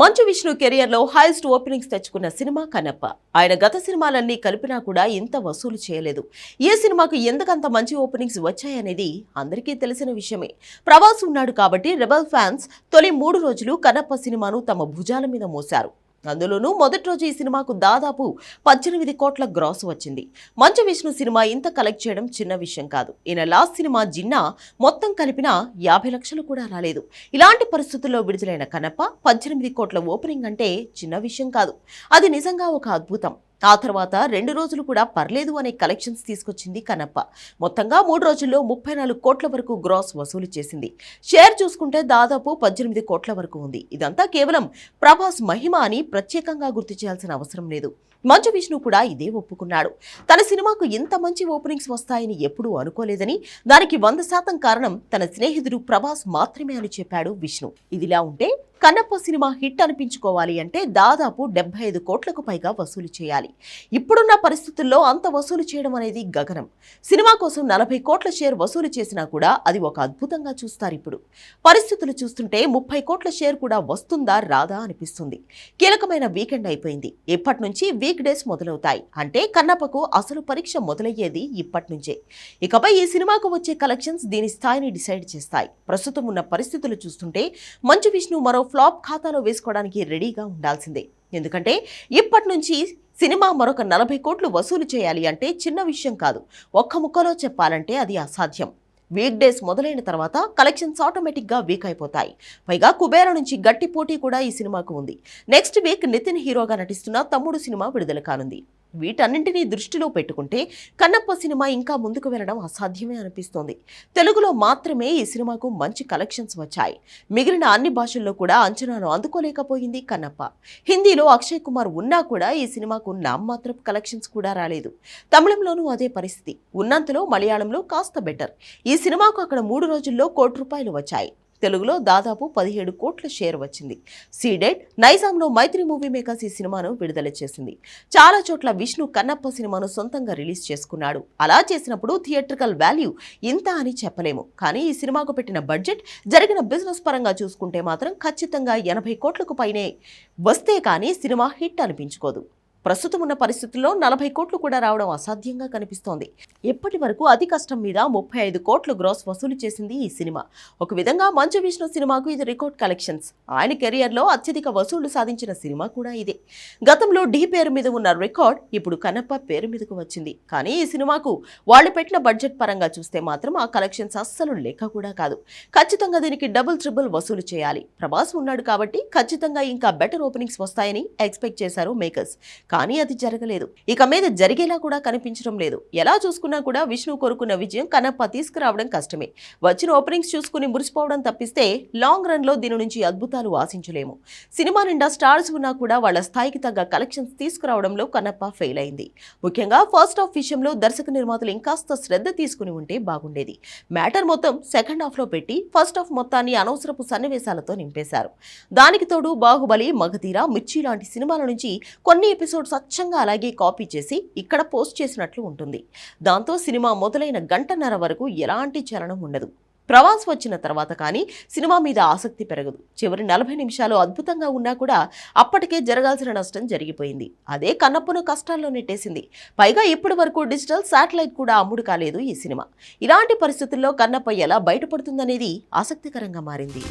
మంచు విష్ణు కెరియర్లో highest openings తెచ్చుకున్న సినిమా కన్నప్ప. ఆయన గత సినిమాలన్నీ కలిపినా కూడా ఇంత వసూలు చేయలేదు. ఏ సినిమాకు ఎందుకంత మంచి ఓపెనింగ్స్ వచ్చాయనేది అందరికీ తెలిసిన విషయమే. ప్రవాస్ ఉన్నాడు కాబట్టి రెబల్ ఫ్యాన్స్ తొలి మూడు రోజులు కన్నప్ప సినిమాను తమ భుజాల మీద మోశారు. అందులోనూ మొదటి రోజు ఈ సినిమాకు దాదాపు పద్దెనిమిది కోట్ల గ్రాస్ వచ్చింది. మంచు విష్ణు సినిమా ఇంత కలెక్ట్ చేయడం చిన్న విషయం కాదు. ఈయన లాస్ట్ సినిమా జిన్నా మొత్తం కలిపిన యాభై లక్షలు కూడా రాలేదు. ఇలాంటి పరిస్థితుల్లో విడుదలైన కనప పద్దెనిమిది కోట్ల ఓపెనింగ్ అంటే చిన్న విషయం కాదు. అది నిజంగా ఒక అద్భుతం. ఆ తర్వాత రెండు రోజులు కూడా పర్లేదు అనే కలెక్షన్స్ తీసుకొచ్చింది కనప్ప మొత్తంగా మూడు రోజుల్లో ముప్పై నాలుగు కోట్ల వరకు గ్రాస్ వసూలు చేసింది. షేర్ చూసుకుంటే దాదాపు పద్దెనిమిది కోట్ల వరకు ఉంది. ఇదంతా కేవలం ప్రభాస్ మహిమ అని ప్రత్యేకంగా గుర్తు చేయాల్సిన అవసరం లేదు. మంచు విష్ణు కూడా ఇదే ఒప్పుకున్నాడు. తన సినిమాకు ఇంత మంచి ఓపెనింగ్స్ వస్తాయని ఎప్పుడూ అనుకోలేదని దానికి వంద శాతం కారణం తన స్నేహితుడు ప్రభాస్ మాత్రమే అని చెప్పాడు విష్ణు. ఇదిలా ఉంటే కన్నప్ప సినిమా హిట్ అనిపించుకోవాలి అంటే దాదాపు డెబ్బై ఐదు కోట్లకు పైగా వసూలు చేయాలి. ఇప్పుడున్న పరిస్థితుల్లో అంత వసూలు చేయడం అనేది గగనం. సినిమా కోసం నలభై కోట్ల షేర్ వసూలు చేసినా కూడా అది ఒక అద్భుతంగా చూస్తారు ఇప్పుడు. పరిస్థితులు చూస్తుంటే ముప్పై కోట్ల షేర్ కూడా వస్తుందా రాదా అనిపిస్తుంది. కీలకమైన వీకెండ్ అయిపోయింది. ఇప్పటి నుంచి వీక్ డేస్ మొదలవుతాయి. అంటే కన్నప్పకు అసలు పరీక్ష మొదలయ్యేది ఇప్పటి నుంచే ఇకపై ఈ సినిమాకు వచ్చే కలెక్షన్స్ దీని స్థాయిని డిసైడ్ చేస్తాయి. ప్రస్తుతం ఉన్న పరిస్థితులు చూస్తుంటే మంచు విష్ణు మరో ఫ్లాప్ ఖాతాలో వేసుకోవడానికి రెడీగా ఉండాల్సిందే. ఎందుకంటే ఇప్పటి నుంచి సినిమా మరొక నలభై కోట్లు వసూలు చేయాలి అంటే చిన్న విషయం కాదు. ఒక్క ముక్కలో చెప్పాలంటే అది అసాధ్యం. వీక్ డేస్ మొదలైన తర్వాత కలెక్షన్స్ ఆటోమేటిక్గా వీక్ అయిపోతాయి. పైగా కుబేర నుంచి గట్టి పోటీ కూడా ఈ సినిమాకు ఉంది. నెక్స్ట్ వీక్ నితిన్ హీరోగా నటిస్తున్న తమ్ముడు సినిమా విడుదల కానుంది. వీటన్నింటినీ దృష్టిలో పెట్టుకుంటే కన్నప్ప సినిమా ఇంకా ముందుకు వెళ్ళడం అసాధ్యమే అనిపిస్తోంది. తెలుగులో మాత్రమే ఈ సినిమాకు మంచి కలెక్షన్స్ వచ్చాయి. మిగిలిన అన్ని భాషల్లో కూడా అంచనాను అందుకోలేకపోయింది కన్నప్ప. హిందీలో అక్షయ్ కుమార్ ఉన్నా కూడా ఈ సినిమాకు నామమాత్రపు కలెక్షన్స్ కూడా రాలేదు. తమిళంలోనూ అదే పరిస్థితి. ఉన్నంతలో మలయాళంలో కాస్త బెటర్. ఈ సినిమాకు అక్కడ మూడు రోజుల్లో కోటి రూపాయలు వచ్చాయి. తెలుగులో దాదాపు పదిహేడు కోట్ల షేర్ వచ్చింది. సీడెడ్ నైజాంలో మైత్రి మూవీ మేకర్స్ ఈ సినిమాను విడుదల చేసింది. చాలా చోట్ల విష్ణు కన్నప్ప సినిమాను సొంతంగా రిలీజ్ చేసుకున్నాడు. అలా చేసినప్పుడు థియేట్రికల్ వాల్యూ ఇంత అని చెప్పలేము. కానీ ఈ సినిమాకు పెట్టిన బడ్జెట్ జరిగిన బిజినెస్ పరంగా చూసుకుంటే మాత్రం ఖచ్చితంగా ఎనభై కోట్లకు పైనే వస్తే కానీ సినిమా హిట్ అనిపించుకోదు. ప్రస్తుతం ఉన్న పరిస్థితుల్లో నలభై కోట్లు కూడా రావడం అసాధ్యంగా కనిపిస్తోంది. ఇప్పటి వరకు అతి కష్టం మీద ముప్పై ఐదు కోట్లు గ్రాస్ వసూలు చేసింది ఈ సినిమా. ఒక విధంగా మంచు విష్ణు సినిమాకు ఇది రికార్డ్ కలెక్షన్స్. ఆయన కెరియర్లో అత్యధిక వసూళ్ళు సాధించిన సినిమా కూడా ఇదే. గతంలో డి పేరు మీద ఉన్న రికార్డ్ ఇప్పుడు కనప్ప పేరు మీదకు వచ్చింది. కానీ ఈ సినిమాకు వాళ్ళు పెట్టిన బడ్జెట్ పరంగా చూస్తే మాత్రం ఆ కలెక్షన్స్ అస్సలు లెక్క కూడా కాదు. ఖచ్చితంగా దీనికి డబుల్ ట్రిబుల్ వసూలు చేయాలి. ప్రభాస్ ఉన్నాడు కాబట్టి ఖచ్చితంగా ఇంకా బెటర్ ఓపెనింగ్స్ వస్తాయని ఎక్స్పెక్ట్ చేశారు మేకర్స్. కానీ అది జరగలేదు. ఇక మీద జరిగేలా కూడా కనిపించడం లేదు. ఎలా చూసుకున్నా కూడా విష్ణు కోరుకున్న విజయం కనప్ప తీసుకురావడం కష్టమే. వచ్చిన ఓపెనింగ్స్ చూసుకుని మురిసిపోవడం తప్పిస్తే లాంగ్ రన్లో దీని నుంచి అద్భుతాలు ఆశించలేము. సినిమా నిండా స్టార్స్ ఉన్నా కూడా వాళ్ళ స్థాయికి తగ్గ కలెక్షన్స్ తీసుకురావడంలో కన్నప్ప ఫెయిల్ అయింది. ముఖ్యంగా ఫస్ట్ హాఫ్ విషయంలో దర్శక నిర్మాతలు ఇంకాస్త శ్రద్ధ తీసుకుని ఉంటే బాగుండేది. మ్యాటర్ మొత్తం సెకండ్ హాఫ్లో పెట్టి ఫస్ట్ హాఫ్ మొత్తాన్ని అనవసరపు సన్నివేశాలతో నింపేశారు. దానికి తోడు బాహుబలి మగధీర మిర్చి లాంటి సినిమాల నుంచి కొన్ని ఎపిసోడ్ ఎపిసోడ్ స్వచ్ఛంగా అలాగే కాపీ చేసి ఇక్కడ పోస్ట్ చేసినట్లు ఉంటుంది. దాంతో సినిమా మొదలైన గంటన్నర వరకు ఎలాంటి చలనం ఉండదు. ప్రవాస్ వచ్చిన తర్వాత కానీ సినిమా మీద ఆసక్తి పెరగదు. చివరి నలభై నిమిషాలు అద్భుతంగా ఉన్నా కూడా అప్పటికే జరగాల్సిన నష్టం జరిగిపోయింది. అదే కన్నప్పును కష్టాల్లో నెట్టేసింది పైగా ఇప్పటి వరకు డిజిటల్ శాటిలైట్ కూడా అమ్ముడు కాలేదు ఈ సినిమా. ఇలాంటి పరిస్థితుల్లో కన్నప్ప ఎలా బయటపడుతుందనేది ఆసక్తికరంగా మారింది.